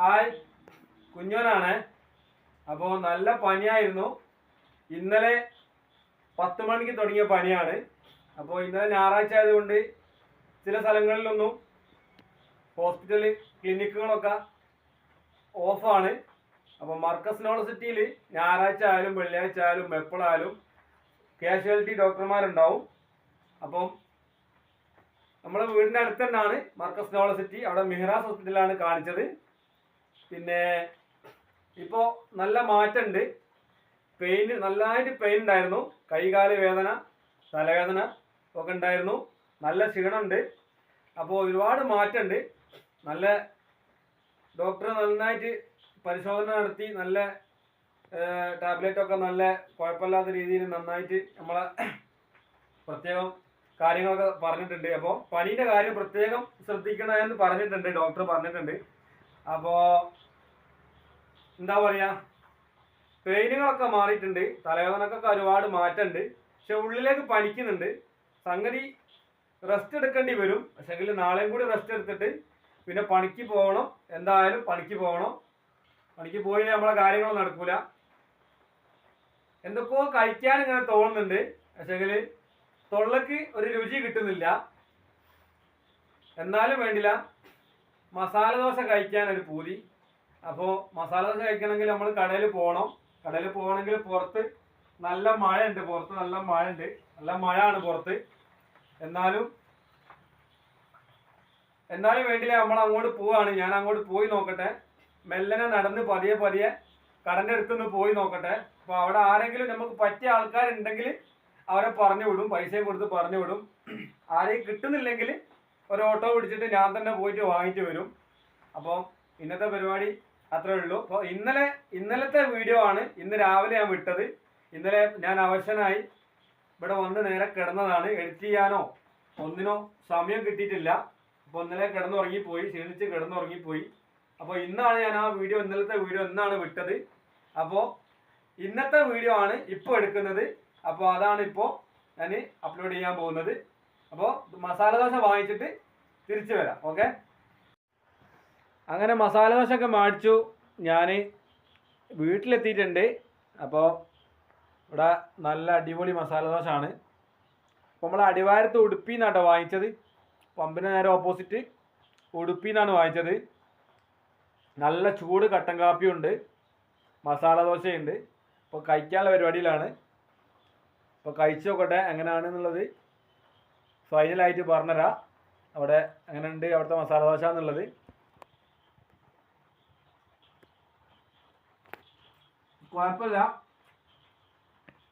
Hi. കുഞ്ഞോനാണ്. അപ്പോൾ നല്ല പനിയായിരുന്നു. ഇന്നലെ പത്ത് മണിക്ക് തുടങ്ങിയ പനിയാണ്. അപ്പോൾ ഇന്നലെ ഞായറാഴ്ച ആയതുകൊണ്ട് ചില സ്ഥലങ്ങളിലൊന്നും ഹോസ്പിറ്റൽ ക്ലിനിക്കുകളൊക്കെ ഓഫാണ്. അപ്പോൾ മർക്കസ് യൂണിവേഴ്സിറ്റിയിൽ ഞായറാഴ്ച ആയാലും വെള്ളിയാഴ്ച ആയാലും എപ്പോഴായാലും കാഷ്വാലിറ്റി ഡോക്ടർമാരുണ്ടാവും. അപ്പം നമ്മുടെ വീടിന്റെ അടുത്ത് തന്നെയാണ് മർക്കസ് യൂണിവേഴ്സിറ്റി. അവിടെ മിഹ്റാസ് ഹോസ്പിറ്റലാണ് കാണിച്ചത്. പിന്നെ ഇപ്പോൾ നല്ല മാറ്റമുണ്ട് പെയിൻ നല്ലതായിട്ട് പെയിൻ ഉണ്ടായിരുന്നു കൈകാൽ വേദന തലവേദന ഒക്കെ ഉണ്ടായിരുന്നു. നല്ല ക്ഷീണമുണ്ട് അപ്പോൾ ഒരുപാട് മാറ്റമുണ്ട് നല്ല ഡോക്ടർ നന്നായിട്ട് പരിശോധന നടത്തി നല്ല ടാബ്ലറ്റ് ഒക്കെ നല്ല കുഴപ്പമില്ലാത്ത രീതിയിൽ നന്നായിട്ട് നമ്മളെ പ്രത്യേകം കാര്യങ്ങളൊക്കെ പറഞ്ഞിട്ടുണ്ട്. അപ്പോൾ പനീന്റെ കാര്യം പ്രത്യേകം ശ്രദ്ധിക്കണമെന്ന് പറഞ്ഞിട്ടുണ്ട്. ഡോക്ടർ പറഞ്ഞിട്ടുണ്ട്. അപ്പോൾ എന്താ പറയുക പെയിനുകളൊക്കെ മാറിയിട്ടുണ്ട്. തലവേദനക്കൊക്കെ ഒരുപാട് മാറ്റമുണ്ട്. പക്ഷെ ഉള്ളിലേക്ക് പനിക്കുന്നുണ്ട്. സംഗതി റെസ്റ്റ് എടുക്കേണ്ടി വരും. പക്ഷെങ്കിൽ നാളെയും കൂടി റെസ്റ്റ് എടുത്തിട്ട് പിന്നെ പണിക്ക് പോകണം. എന്തായാലും പണിക്ക് പോകണം. പണിക്ക് പോയി നമ്മളെ കാര്യങ്ങളൊന്നും നടക്കൂല. എന്തൊക്കെയോ കഴിക്കാൻ ഇങ്ങനെ തോന്നുന്നുണ്ട്. പക്ഷെങ്കിൽ തൊള്ളക്ക് ഒരു രുചി കിട്ടുന്നില്ല. എന്നാലും വേണ്ടില്ല. മസാല ദോശ കഴിക്കാൻ ഒരു പൂതി. അപ്പോൾ മസാല ദോശ കഴിക്കണമെങ്കിൽ നമ്മൾ കടയിൽ പോകണം കടയിൽ പോകണമെങ്കിൽ പുറത്ത് നല്ല മഴ ഉണ്ട് പുറത്ത് നല്ല മഴ ഉണ്ട് നല്ല ആണ് പുറത്ത്. എന്നാലും എന്നാലും വേണ്ടിയില്ല നമ്മൾ അങ്ങോട്ട് പോവാണ്. ഞാൻ അങ്ങോട്ട് പോയി നോക്കട്ടെ. മെല്ലനെ നടന്ന് പതിയെ പതിയെ കടന്റെ അടുത്തുനിന്ന് പോയി നോക്കട്ടെ. അപ്പോൾ അവിടെ ആരെങ്കിലും നമുക്ക് പറ്റിയ ആൾക്കാരുണ്ടെങ്കിൽ അവരെ പറഞ്ഞു വിടും. പൈസയും കൊടുത്ത് പറഞ്ഞു വിടും. ആരെയും കിട്ടുന്നില്ലെങ്കിൽ ഒരു ഓട്ടോ പിടിച്ചിട്ട് ഞാൻ തന്നെ പോയിട്ട് വാങ്ങിച്ചു വരും. അപ്പോൾ ഇന്നത്തെ പരിപാടി അത്രേ ഉള്ളൂ. അപ്പോൾ ഇന്നലെ ഇന്നലത്തെ വീഡിയോ ആണ് ഇന്ന് രാവിലെ ഞാൻ വിട്ടത്. ഇന്നലെ ഞാൻ അവശനായി. ഇവിടെ വന്ന് നേരെ കിടന്നതാണ്. എഡിറ്റ് ചെയ്യാനോ ഒന്നിനോ സമയം കിട്ടിയിട്ടില്ല. അപ്പോൾ ഇന്നലെ കിടന്നുറങ്ങിപ്പോയി ക്ഷീണിച്ച് കിടന്നുറങ്ങിപ്പോയി. അപ്പോൾ ഇന്നാണ് ഞാൻ ആ വീഡിയോ ഇന്നലത്തെ വീഡിയോ ഇന്നാണ് വിട്ടത്. അപ്പോൾ ഇന്നത്തെ വീഡിയോ ആണ് ഇപ്പോൾ എടുക്കുന്നത്. അപ്പോൾ അതാണ് ഇപ്പോൾ ഞാൻ അപ്ലോഡ് ചെയ്യാൻ പോകുന്നത്. അപ്പോൾ മസാല ദോശ വാങ്ങിച്ചിട്ട് തിരിച്ചു വരാം. ഓക്കെ അങ്ങനെ മസാല ദോശ ഒക്കെ മേടിച്ചു. ഞാൻ വീട്ടിലെത്തിയിട്ടുണ്ട്. അപ്പോൾ ഇവിടെ നല്ല അടിപൊളി മസാല ദോശ ആണ് അപ്പോൾ നമ്മൾ അടിവാരത്ത് ഉടുപ്പി നിന്നാട്ടോ വാങ്ങിച്ചത്. പമ്പിന് നേരെ ഓപ്പോസിറ്റ് ഉടുപ്പി നിന്നാണ് വാങ്ങിച്ചത്. നല്ല ചൂട് കട്ടൻ കാപ്പിയുണ്ട് മസാല ദോശയുണ്ട്. ഇപ്പോൾ കഴിക്കാനുള്ള പരിപാടിയിലാണ്. അപ്പോൾ കഴിച്ചു നോക്കട്ടെ എങ്ങനെയാണെന്നുള്ളത് ഫൈനലായിട്ട് പറഞ്ഞുതരാം അവിടെ എങ്ങനെയുണ്ട് അവിടുത്തെ മസാല ദോശ എന്നുള്ളത്. കുഴപ്പമില്ല.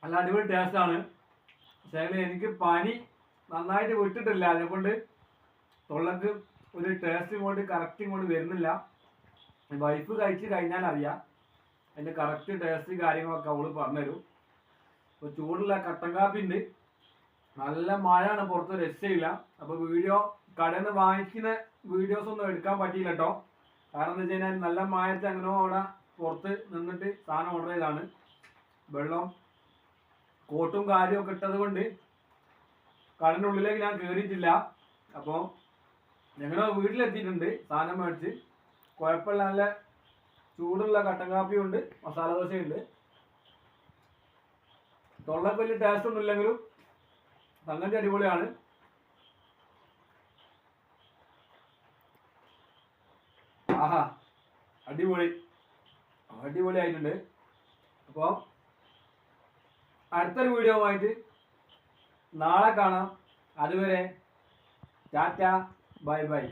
നല്ല അടിപൊളി ടേസ്റ്റാണ് പക്ഷേ എനിക്ക് പനി നന്നായിട്ട് വിട്ടിട്ടില്ല. അതുകൊണ്ട് തൊള്ളക്ക് ഒരു ടേസ്റ്റ് ഇങ്ങോട്ട് കറക്റ്റ് ഇങ്ങോട്ട് വരുന്നില്ല. വൈഫ് കഴിച്ച് കഴിഞ്ഞാൽ അറിയാം. അതിന്റെ കറക്റ്റ് ടേസ്റ്റ് കാര്യങ്ങളൊക്കെ അവൾ പറഞ്ഞുതരും. ഇപ്പോൾ ചൂടുള്ള കട്ടൻ കാപ്പി ഉണ്ട്. നല്ല മഴയാണ് പുറത്ത് രക്ഷയില്ല. അപ്പോൾ വീഡിയോ കടയിൽ നിന്ന് വാങ്ങിക്കുന്ന വീഡിയോസ് ഒന്നും എടുക്കാൻ പറ്റിയില്ല കേട്ടോ കാരണം എന്താ വെച്ച് കഴിഞ്ഞാൽ നല്ല മഴത്ത് അങ്ങനെ അവിടെ പുറത്ത് നിന്നിട്ട് സാധനം ഓർഡർ ചെയ്താണ് വെള്ളം കോട്ടും കാര്യവും ഒക്കെ ഇട്ടത് കൊണ്ട് കടന്റെ ഉള്ളിലേക്ക് ഞാൻ കയറിയിട്ടില്ല അപ്പോൾ ഞങ്ങൾ വീട്ടിലെത്തിയിട്ടുണ്ട് സാധനം മേടിച്ച്. കുഴപ്പമില്ല നല്ല ചൂടുള്ള കട്ടൻ കാപ്പിയുണ്ട് മസാല ദോശയുണ്ട് തൊള്ളക്ക് വലിയ ടേസ്റ്റ് ഒന്നും ഇല്ലെങ്കിലും സംഗതി അടിപൊളിയാണ്. ആഹാ അടിപൊളി. അടിപൊളി ആയിട്ടുണ്ട് അപ്പോൾ അടുത്തൊരു വീഡിയോ ആയിട്ട് നാളെ കാണാം. അതുവരെ ടാറ്റ ബൈ ബൈ.